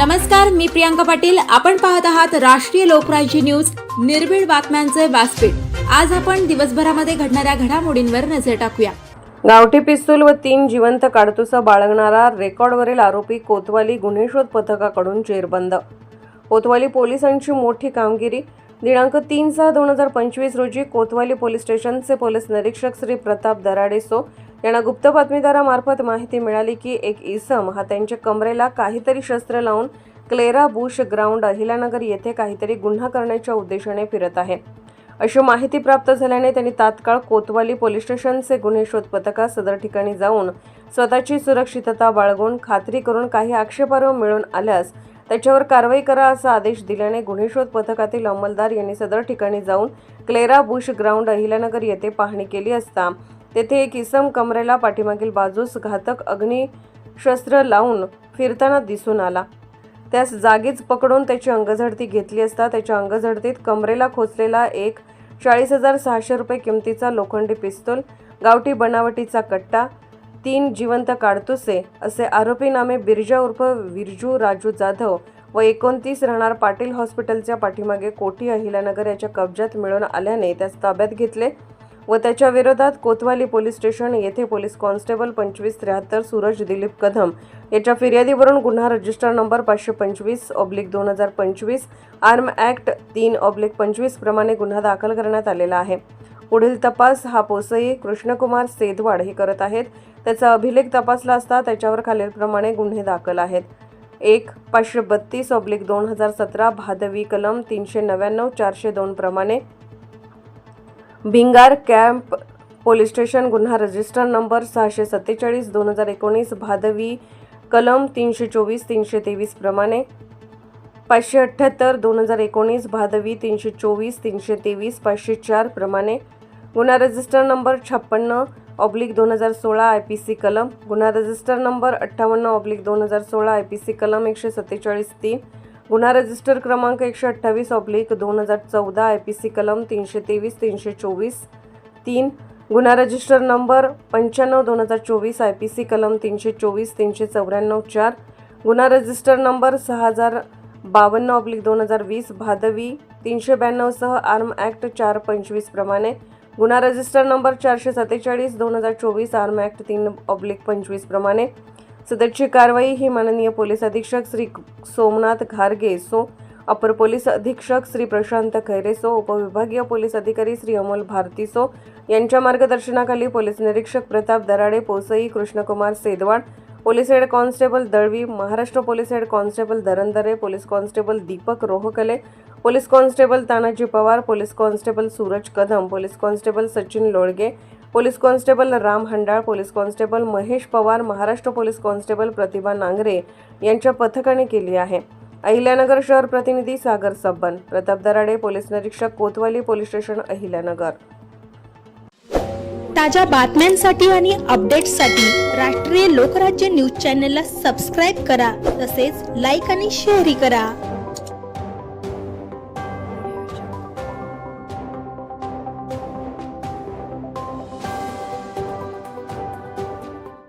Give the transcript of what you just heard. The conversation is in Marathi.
नमस्कार मी प्रियांका पाटील. आपण पाहत आहात राष्ट्रीय लोकराज्य न्यूज. निर्भीड बातम्यांचे व्यासपीठ. आज आपण दिवसभरामध्ये घडणाऱ्या घडामोडींवर नजर टाकूया. गावठी पिस्तूल व तीन जिवंत काडतुसं बाळगणारा रेकॉर्डवरील आरोपी कोतवाली गुन्हे शोध पथकाकडून जेरबंद. कोतवाली पोलिसांची मोठी कामगिरी. दिनांक तीन सहा दोन हजार पंचवीस रोजी कोतवाली पोलीस स्टेशनचे पोलीस निरीक्षक श्री प्रताप दराडेसो यांना गुप्त बातमीदारामार्फत माहिती मिळाली की एक इसम हा त्यांच्या कमरेला काहीतरी शस्त्र लावून क्लेरा बुश ग्राउंड अहिलानगर येथे काहीतरी गुन्हा करण्याच्या उद्देशाने फिरत आहे. अशी माहिती प्राप्त झाल्याने त्यांनी तात्काळ कोतवाली पोलीस स्टेशनचे गुन्हे शोध पथका सदर ठिकाणी जाऊन स्वतःची सुरक्षितता बाळगून खात्री करून काही आक्षेपार्ह मिळून आल्यास त्याच्यावर कारवाई करा असा आदेश दिल्याने गुन्हे शोध पथकातील अंमलदार यांनी सदर ठिकाणी जाऊन क्लेरा बुश ग्राउंड अहिलानगर येथे पाहणी केली असता तेथे एक इसम कमरेला पाठीमागील बाजूस घातक अग्निशस्त्र लावून फिरताना दिसून आला. त्यास जागीच पकडून त्याची अंगझडती घेतली असता त्याच्या अंगझडतीत कमरेला खोचलेला एक चाळीस हजार सहाशे रुपये किमतीचा लोखंडी पिस्तूल गावठी बनावटीचा कट्टा तीन जिवंत काडतुसे असे आरोपी नामे बिरजा उर्फ विरजू राजू जाधव व एकोणतीस राहणार पाटील हॉस्पिटलच्या पाठीमागे कोठी अहिल्यानगर याच्या कब्जात मिळून आल्याने त्यास ताब्यात घेतले. व त्याच्या विरोधात कोतवाली पोलीस स्टेशन येथे पोलीस कॉन्स्टेबल पंचवीस त्र्याहत्तर सूरज दिलीप कदम याच्या फिर्यादीवरून गुन्हा रजिस्टर नंबर पाचशे पंचवीस ऑब्लिक दोन हजार पंचवीस आर्म ॲक्ट तीन ऑब्लिक पंचवीस प्रमाणे गुन्हा दाखल करण्यात आलेला आहे. पुढील तपास हा पोसई कृष्णकुमार सेदवाड हे करत आहेत. त्याचा अभिलेख तपासला असता त्याच्यावर खालीलप्रमाणे गुन्हे दाखल आहेत. एक पाचशे बत्तीस ऑब्लिक दोन हजार सतरा भादवी कलम तीनशे नव्याण्णव चारशे दोन प्रमाणे भिंगार कॅम्प पोलीस स्टेशन गुन्हा रजिस्टर नंबर सहाशे सत्तेचाळीस दोन हजार एकोणीस भादवी कलम तीनशे चोवीस तीनशे तेवीस प्रमाणे. पाचशे अठ्ठ्याहत्तर दोन हजार एकोणीस भादवी तीनशे चोवीस तीनशे तेवीस पाचशे चार प्रमाणे. गुन्हा रजिस्टर नंबर छप्पन्न ऑब्लिक दोन हजार सोळा आय पी सी कलम. गुन्हा रजिस्टर नंबर अठ्ठावन्न ऑब्लिक दोन हजार सोळा आय पी सी कलम एकशे सत्तेचाळीस तीन. गुन्हा रजिस्टर क्रमांक एकशे अठ्ठावीस ऑब्लिक दोन हजार चौदा आय पी सी कलम तीनशे तेवीस तीनशे चोवीस तीन. गुन्हा रजिस्टर नंबर पंच्याण्णव दोन हजार चोवीस आय पी सी कलम तीनशे चोवीस तीनशे चौऱ्याण्णव चार. गुन्हा रजिस्टर नंबर सहा हजार बावन्न ऑब्लिक दोन हजार वीस भादवी तीनशे ब्याण्णवसह आर्म ॲक्ट चार पंचवीसप्रमाणे गुन्हा रजिस्टर नंबर चारशे सत्तेचाळीस दोन हजार चोवीस आर्म ॲक्ट तीन ऑब्लिक पंचवीसप्रमाणे सदरची कारवाई ही माननीय पोलीस अधीक्षक श्री सोमनाथ घारगे सो अपर पोलीस अधीक्षक श्री प्रशांत खैरे सो उपविभागीय पोलीस अधिकारी श्री अमोल भारती सो यांच्या मार्गदर्शनाखाली पोलीस निरीक्षक प्रताप दराडे पोसई Krishnakumar Sedwad police head constable Dalvi Maharashtra police head constable Darandare police constable Deepak Rohakale police constable Tanaji Pawar police constable Suraj Kadam police constable Sachin Lolage police constable Ram Handal police constable Mahesh Pawar Maharashtra police constable Pratibha Nangare यांच्या पथकाने केली आहे. अहिल्यानगर शहर प्रतिनिधी सागर सब्बन प्रताप दराडे पोलीस निरीक्षक कोतवाली पोलीस स्टेशन अहिल्यानगर. ताज्या बातम्यांसाठी आणि अपडेट्ससाठी राष्ट्रीय लोकराज्य न्यूज चॅनलला सबस्क्राईब करा तसेच लाईक आणि शेअरही करा.